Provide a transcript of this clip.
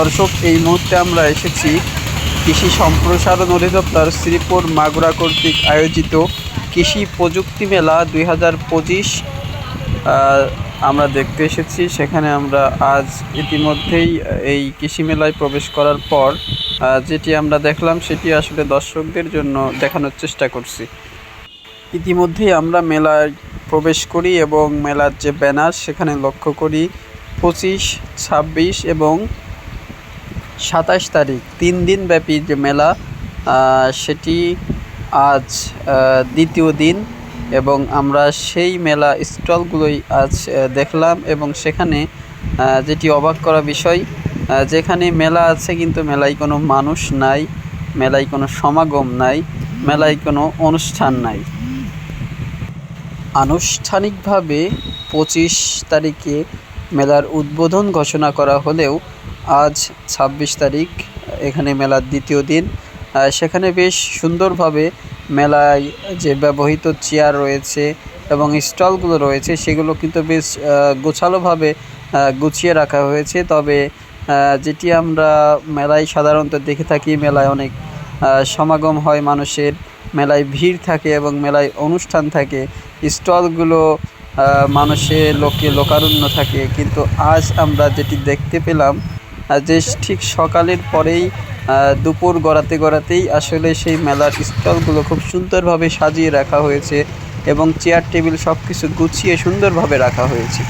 দর্শক, এই মুহূর্তে আমরা এসেছি কৃষি সম্প্রসারণ অধিদপ্তর শ্রীপুর মাগুরা কর্তৃক আয়োজিত কৃষি প্রযুক্তি মেলা দুই হাজার পঁচিশ আমরা দেখতে এসেছি। সেখানে আমরা আজ ইতিমধ্যেই এই কৃষি মেলায় প্রবেশ করার পর যেটি আমরা দেখলাম সেটি আসলে দর্শকদের জন্য দেখানোর চেষ্টা করছি। ইতিমধ্যেই আমরা মেলায় প্রবেশ করি এবং মেলার যে ব্যানার, সেখানে লক্ষ্য করি পঁচিশ, ছাব্বিশ এবং সাতাশ তারিখ, তিন দিন ব্যাপী যে মেলা সেটি আজ দ্বিতীয় দিন এবং আমরা সেই মেলা স্টলগুলোই আজ দেখলাম এবং সেখানে যেটি অবাক করা বিষয় যেখানে মেলা আছে কিন্তু মেলায় কোনো মানুষ নাই, মেলায় কোনো সমাগম নাই, মেলায় কোনো অনুষ্ঠান নাই। আনুষ্ঠানিকভাবে পঁচিশ তারিখে মেলার উদ্বোধন ঘোষণা করা হলেও আজ ছাব্বিশ তারিখ, এখানে মেলার দ্বিতীয় দিন। সেখানে বেশ সুন্দরভাবে মেলায় যে ব্যবহৃত চেয়ার রয়েছে এবং স্টলগুলো রয়েছে, সেগুলো কিন্তু বেশ গোছালোভাবে গুছিয়ে রাখা হয়েছে। তবে যেটি আমরা মেলায় সাধারণত দেখে থাকি, মেলায় অনেক সমাগম হয় মানুষের, মেলায় ভিড় থাকে এবং মেলায় অনুষ্ঠান থাকে। স্টলগুলো মানুষের লোকে লোকারণ্য থাকে। কিন্তু আজ আমরা যেটি দেখতে পেলাম যে ঠিক সকালের পরেই দুপুর গড়াতে গড়াতেই আসলে সেই মেলার স্টলগুলো খুব সুন্দরভাবে সাজিয়ে রাখা হয়েছে এবং চেয়ার, টেবিল সব কিছু গুছিয়ে সুন্দরভাবে রাখা হয়েছে।